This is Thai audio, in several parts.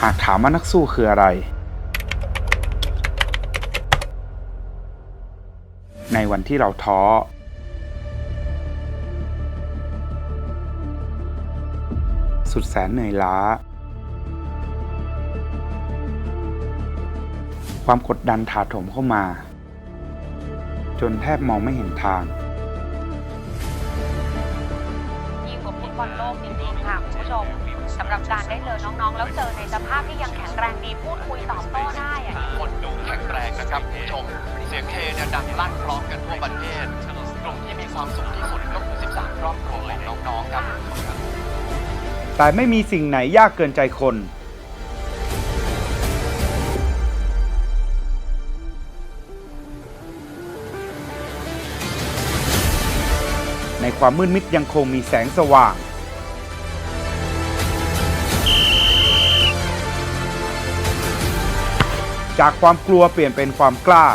หากถามว่านักสู้คืออะไร ในวันที่เราท้อ สุดแสนเหนื่อยล้า ความกดดันถาโถมเข้ามา จนแทบมองไม่เห็นทาง บอลโลกจริงๆค่ะคุณผู้ชมสำหรับการได้เจอน้องๆ แล้วเจอในสภาพที่ยังแข็งแรงดีพูดคุยตอบโต้ได้อะคนดูแข็งแรงนะครับคุณผู้ชม เสียงเฮเนี่ยดังลั่นพร้อมกันทั่วประเทศกลุ่มที่มีความสุขที่สุดก็คือ 13 ครอบครัวของน้องๆครับแต่ไม่มีสิ่งไหนยากเกินใจคน ในความมืดมิดยังคงมีแสงสว่าง จากความกลัวเปลี่ยนเป็นความกล้า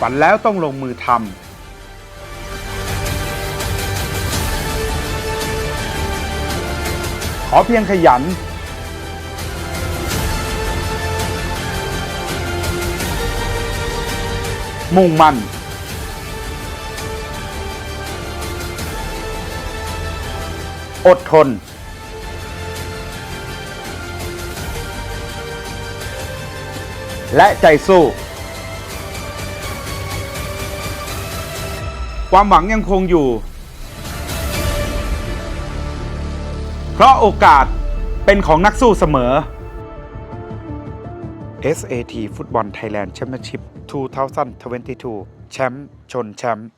ฝันแล้วต้องลงมือทำขอเพียงขยัน มุ่งมั่น อดทน และใจสู้ ความหวังยังคงอยู่ เพราะโอกาสเป็นของนักสู้เสมอ SAT ฟุตบอลไทยแลนด์แชมเปี้ยนชิพ2022 แชมป์ชนแชมป์